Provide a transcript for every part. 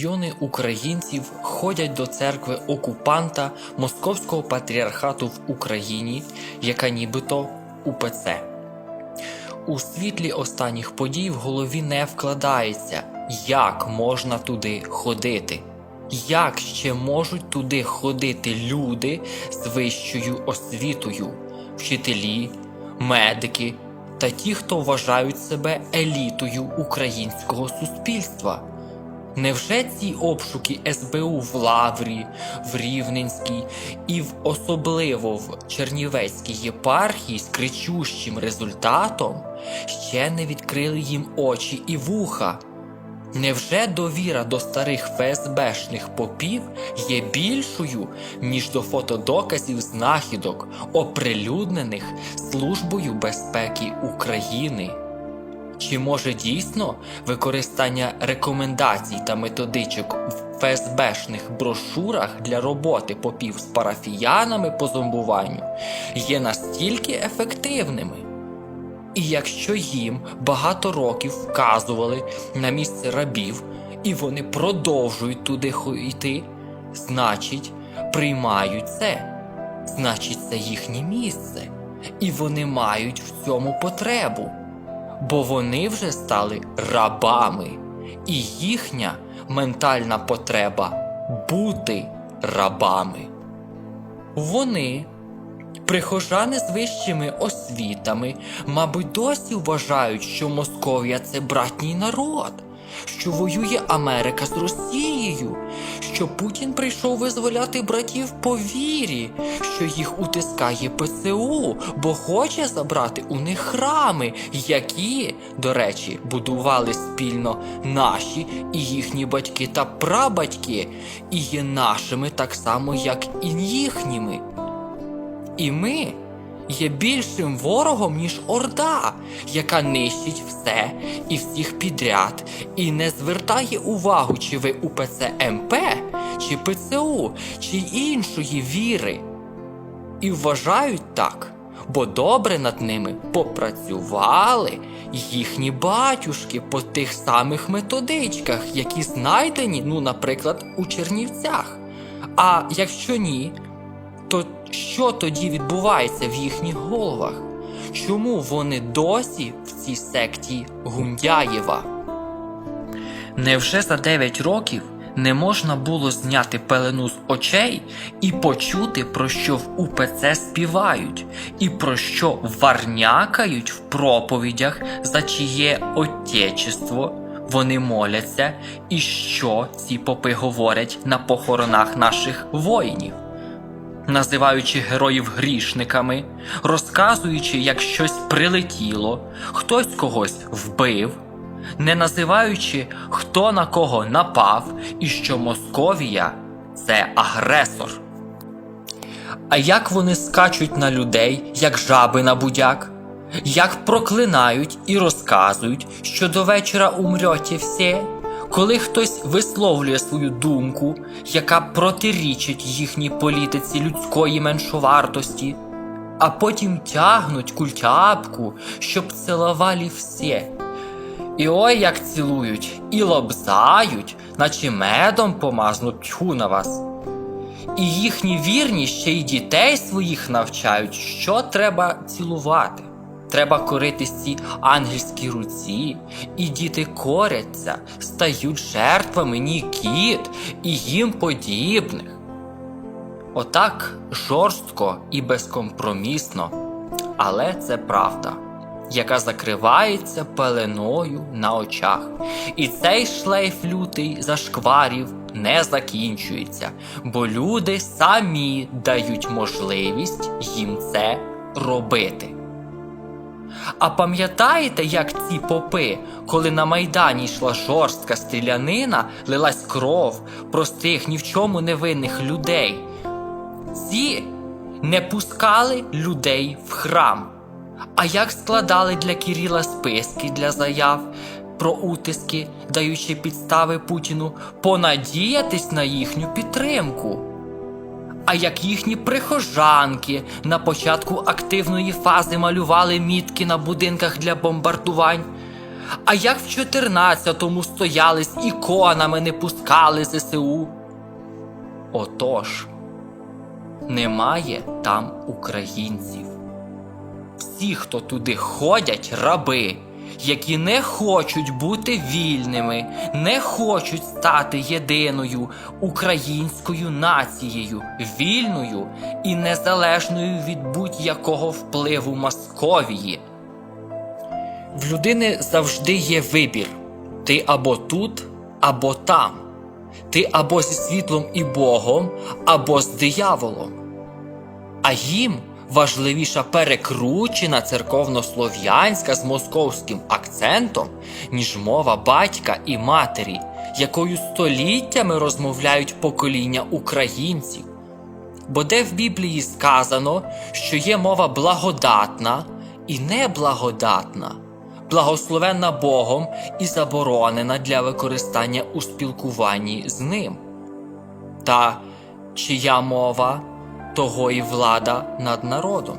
мільйони українців ходять до церкви окупанта Московського патріархату в Україні, яка нібито УПЦ. У світлі останніх подій в голові не вкладається, як можна туди ходити. Як ще можуть туди ходити люди з вищою освітою, вчителі, медики та ті, хто вважають себе елітою українського суспільства? Невже ці обшуки СБУ в Лаврі, в Рівненській і в особливо в Чернівецькій єпархії з кричущим результатом ще не відкрили їм очі і вуха? Невже довіра до старих ФСБшних попів є більшою, ніж до фотодоказів знахідок, оприлюднених Службою безпеки України? Чи може дійсно використання рекомендацій та методичок в ФСБшних брошурах для роботи попів з парафіянами по зомбуванню є настільки ефективними? І якщо їм багато років вказували на місце рабів, і вони продовжують туди йти, значить, приймають це, значить, це їхнє місце, і вони мають в цьому потребу, бо вони вже стали рабами, і їхня ментальна потреба бути рабами. Вони Прихожани з вищими освітами, мабуть, досі вважають, що Московія це братній народ, що воює Америка з Росією, що Путін прийшов визволяти братів по вірі, що їх утискає ПЦУ, бо хоче забрати у них храми, які, до речі, будували спільно наші і їхні батьки та прабатьки, і є нашими так само, як і їхніми. І ми є більшим ворогом, ніж Орда, яка нищить все і всіх підряд, і не звертає увагу, чи ви УПЦ МП, чи ПЦУ, чи іншої віри. І вважають так, бо добре над ними попрацювали їхні батюшки по тих самих методичках, які знайдені, ну, наприклад, у Чернівцях. А якщо ні, що тоді відбувається в їхніх головах? Чому вони досі в цій секті Гундяєва? Невже за 9 років не можна було зняти пелену з очей і почути, про що в УПЦ співають, і про що варнякають в проповідях, за чиє отечество вони моляться, і що ці попи говорять на похоронах наших воїнів? Називаючи героїв грішниками, розказуючи, як щось прилетіло, хтось когось вбив, не називаючи, хто на кого напав, і що Московія це агресор. А як вони скачуть на людей, як жаби на будяк, як проклинають і розказують, що до вечора умрете всі, коли хтось висловлює свою думку, яка протирічить їхній політиці людської меншовартості, а потім тягнуть культяпку, щоб цілували всі. І ой як цілують, і лобзають, наче медом помазнуть тьху на вас. І їхні вірні ще й дітей своїх навчають, що треба цілувати. Треба коритись цій ангельській руці, і діти коряться, стають жертвами Нікіт і їм подібних. Отак жорстко і безкомпромісно, але це правда, яка закривається пеленою на очах. І цей шлейф лютий зашкварів не закінчується, бо люди самі дають можливість їм це робити. А пам'ятаєте, як ці попи, коли на Майдані йшла жорстка стрілянина, лилась кров простих ні в чому невинних людей? Ці не пускали людей в храм. А як складали для Кіріла списки для заяв про утиски, даючи підстави Путіну понадіятись на їхню підтримку? А як їхні прихожанки на початку активної фази малювали мітки на будинках для бомбардувань, А як в 14-му стояли з іконами, не пускали ЗСУ? Отож, немає там українців. Всі, хто туди ходять, раби, які не хочуть бути вільними, не хочуть стати єдиною українською нацією, вільною і незалежною від будь-якого впливу Московії. В людини завжди є вибір: ти або тут, або там. Ти або зі світлом і Богом, або з дияволом. А їм важливіша перекручена церковнослов'янська з московським акцентом, ніж мова батька і матері, якою століттями розмовляють покоління українців. Бо де в Біблії сказано, що є мова благодатна і неблагодатна, благословенна Богом і заборонена для використання у спілкуванні з ним. Та чия мова, того і влада над народом.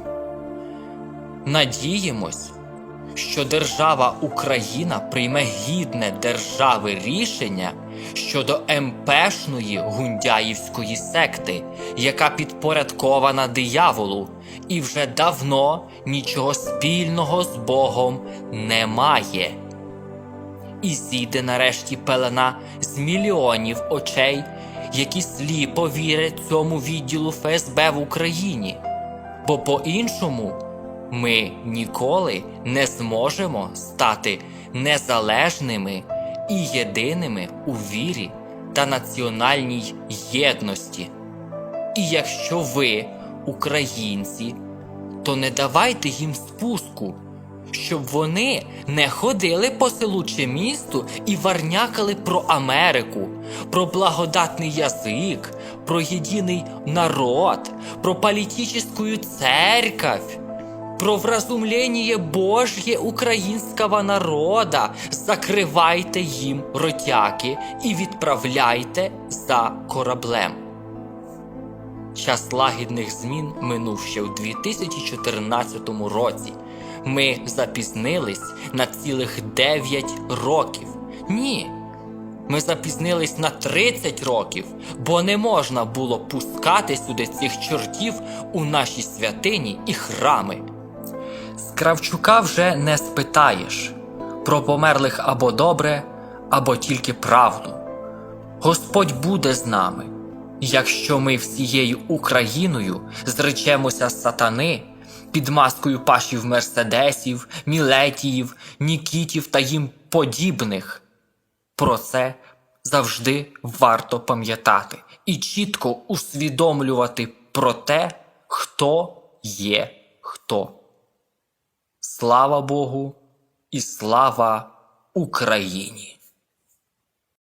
Надіємось, що держава Україна прийме гідне держави рішення щодо МПшної гундяївської секти, яка підпорядкована дияволу, і вже давно нічого спільного з Богом не має. І зійде нарешті пелена з мільйонів очей, які сліпо вірять цьому відділу ФСБ в Україні. Бо по-іншому ми ніколи не зможемо стати незалежними і єдиними у вірі та національній єдності. І якщо ви, українці, то не давайте їм спуску, щоб вони не ходили по селу чи місту і варнякали про Америку, про благодатний язик, про єдиний народ, про політичну церковь, про вразумление Божье українського народа. Закривайте їм ротяки і відправляйте за кораблем. Час лагідних змін минув ще в 2014 році. Ми запізнились на цілих 9 років. Ні. Ми запізнились на 30 років, бо не можна було пускати сюди цих чортів у наші святині і храми. З Кравчука вже не спитаєш про померлих або добре, або тільки правду. Господь буде з нами, якщо ми всією Україною зречемося сатани під маскою пашів Мерседесів, Мілетіїв, Нікітів та їм подібних. Про це завжди варто пам'ятати і чітко усвідомлювати про те, хто є хто. Слава Богу і слава Україні!